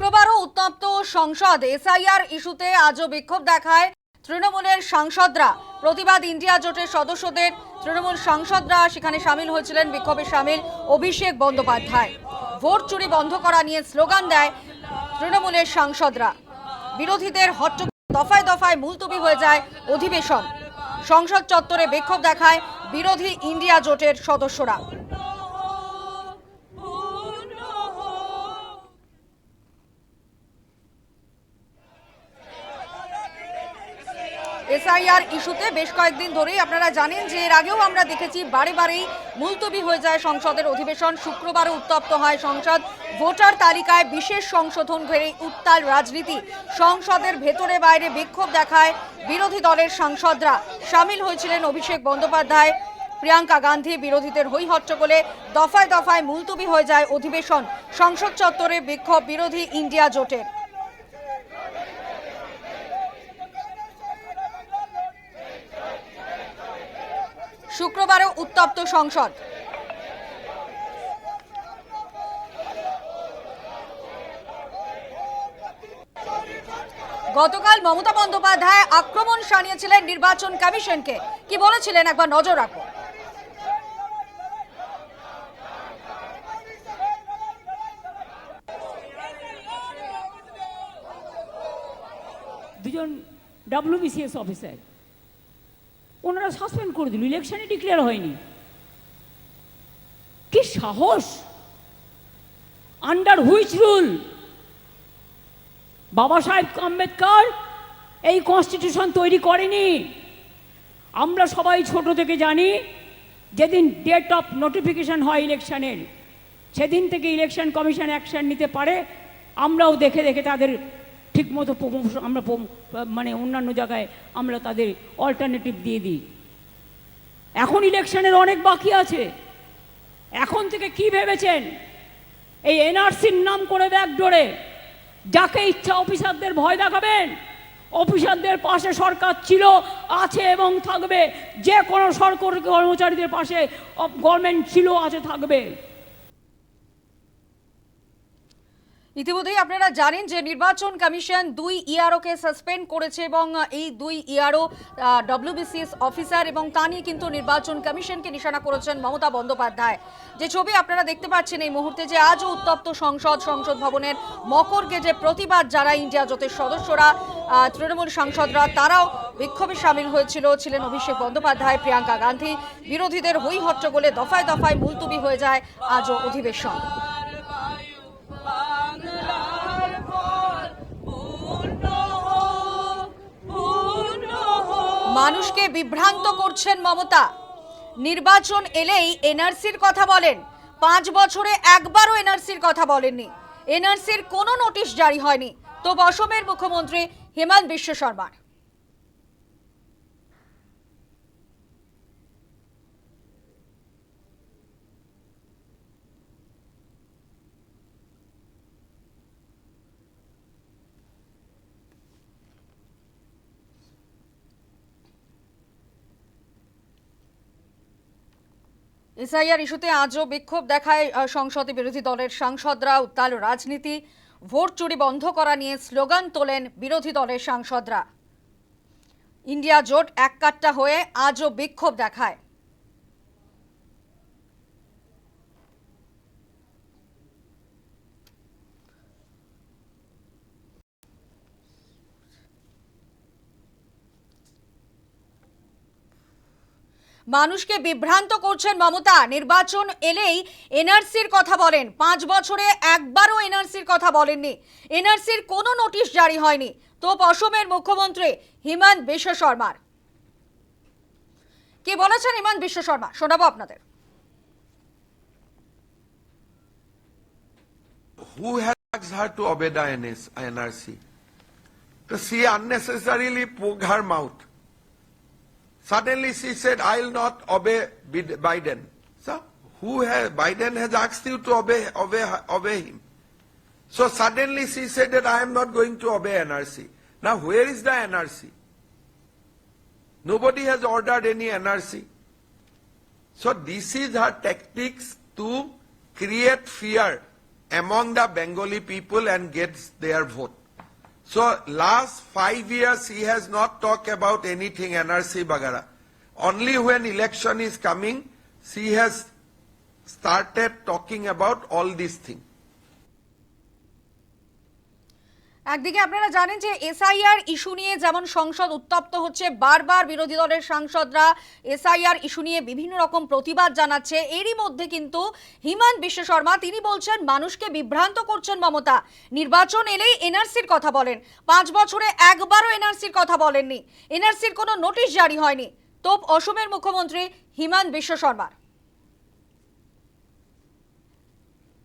শুক্রবারও উত্তপ্ত সংসদ এসআইআর ইস্যুতে আজও বিক্ষোভ দেখায় তৃণমূলের সাংসদরা। প্রতিবাদ ইন্ডিয়া জোটের সদস্যদের। তৃণমূল সাংসদরা সেখানে সামিল হয়েছিলেন, বিক্ষোভে সামিল অভিষেক বন্দ্যোপাধ্যায়। ভোট চুরি বন্ধ করা নিয়ে স্লোগান দেয় তৃণমূলের সাংসদরা। বিরোধীদের হট্ট দফায় দফায় মুলতবি হয়ে যায় অধিবেশন। সংসদ চত্বরে বিক্ষোভ দেখায় বিরোধী ইন্ডিয়া জোটের সদস্যরা। এসআইআর ইস্যুতে বেশ কয়েকদিন ধরেই আপনারা জানেন যে এর আগেও আমরা দেখেছি বারে বারেই মুলতবি হয়ে যায় সংসদের অধিবেশন। শুক্রবারও উত্তপ্ত হয় সংসদ। ভোটার তালিকায় বিশেষ সংশোধন ঘেরে উত্তাল রাজনীতি। সংসদের ভেতরে বাইরে বিক্ষোভ দেখায় বিরোধী দলের সাংসদরা। সামিল হয়েছিলেন অভিষেক বন্দ্যোপাধ্যায়। প্রিয়াঙ্কা গান্ধী বিরোধীদের হই হট্টগোলে দফায় দফায় মুলতবি হয়ে যায় অধিবেশন। সংসদ চত্বরে বিক্ষোভ বিরোধী ইন্ডিয়া জোটের। শুক্রবারও উত্তপ্ত সংসদ। গতকাল মমতা বন্দ্যোপাধ্যায় আক্রমণ সানিয়েছিলেন নির্বাচন কমিশনকে। কি বলেছিলেন একবার নজর রাখো দুজন ডাব্লিউবিসিএস অফিসার ওনারা সাসপেন্ড করে দিল ইলেকশনে ডিক্লেয়ার হয়নি। কি সাহস? আন্ডার হুইচ রুল বাবা সাহেব আম্বেদকর, এই কনস্টিটিউশন তৈরি করেনি। আমরা সবাই ছোট থেকে জানি, যেদিন ডেট অফ নোটিফিকেশন হয় ইলেকশনের সেদিন থেকে ইলেকশন কমিশন অ্যাকশন নিতে পারে, আমরাও দেখে দেখে তাদের ঠিকমতো আমরা মানে অন্যান্য জায়গায় আমরা তাদের অল্টারনেটিভ দিয়ে দিই। এখন ইলেকশনের অনেক বাকি আছে। এখন থেকে কি ভেবেছেন? এই এনআরসির নাম করে ব্যাগ ডোরে যাকে ইচ্ছা অফিসারদের ভয় দেখাবেন, অফিসারদের পাশে সরকার ছিল, আছে এবং থাকবে। যে কোনো সরকারি কর্মচারীদের পাশে গভর্নমেন্ট ছিল, আছে, থাকবে। ইতিমধ্যেই আপনারা জানেন যে নির্বাচন কমিশন দুই ইআরওকে সাসপেন্ড করেছে এবং এই দুই ইআরও ডব্লিউবিসিএস অফিসার এবং তা নিয়ে কিন্তু নির্বাচন কমিশনকে নিশানা করেছেন মমতা বন্দ্যোপাধ্যায়। যে ছবি আপনারা দেখতে পাচ্ছেন এই মুহূর্তে যে আজও উত্তপ্ত সংসদ সংসদ ভবনের মকরকে যে প্রতিবাদ যারা ইন্ডিয়া জোটের সদস্যরা তৃণমূল সাংসদরা, তারাও বিক্ষোভে সামিল হয়েছিল, ছিলেন অভিষেক বন্দ্যোপাধ্যায়, প্রিয়াঙ্কা গান্ধী। বিরোধীদের হই হট্টগোলে দফায় দফায় মুলতুবি হয়ে যায় আজও অধিবেশন। মানুষকে বিভ্রান্ত করছেন মমতা। নির্বাচন এলেই এনআরসির কথা বলেন। পাঁচ বছরে একবারও এনআরসির কথা বলেননি। এনআরসির কোনো নোটিশ জারি হয়নি। তো অসমের মুখ্যমন্ত্রী হেমন্ত বিশ্ব শর্মার। এসআইআর ইস্যুতে আজও বিক্ষোভ দেখায় সংসদে বিরোধী দলের সাংসদরা উত্তাল রাজনীতি, ভোট চুরি বন্ধ করা নিয়ে স্লোগান তোলেন বিরোধী দলের সাংসদরা। ইন্ডিয়া জোট এক কাট্টা হয়ে আজও বিক্ষোভ দেখায়। মানুষকে বিভ্রান্ত করছেন মমতা। নির্বাচন এলেই এনআরসির কথা বলেন। পাঁচ বছরে একবারও এনআরসির কথা বলেননি। এনআরসির কোনো নোটিশ জারি হয়নি। তো অসমের মুখ্যমন্ত্রী হিমন্ত বিশ্ব শর্মার। কি বলেছেন হিমন্ত বিশ্ব শর্মা? শোনাবো আপনাদের। Who has her to obey the NRC? So she unnecessarily poked her mouth. Suddenly she said, I'll not obey Biden. So who has, Biden has asked you to obey, obey, obey him. So suddenly she said that I am not going to obey NRC. Now where is the NRC? Nobody has ordered any NRC. So this is her tactics to create fear among the Bengali people and get their vote. So last five years he has not talked about anything NRC Bagara. Only when election is coming, she has started talking about all these things. একদিকে আপনারা জানেন যে SIR issue নিয়ে যেমন সংসদ উত্তপ্ত হচ্ছে, বারবার বিরোধী দলের সাংসদরা এসআইআর ইস্যু নিয়ে বিভিন্ন রকম প্রতিবাদ জানাচ্ছে। এরই মধ্যে কিন্তু হিমন্ত বিশ্ব শর্মা, তিনি বলছেন, মানুষকে বিভ্রান্ত করছেন মমতা। নির্বাচন এলেই এনআরসির কথা বলেন। পাঁচ বছরে একবারও এনআরসির কথা বলেননি। এনআরসির কোনো নোটিশ জারি হয়নি। তোপ অসমের মুখ্যমন্ত্রী হিমন্ত বিশ্ব শর্মার।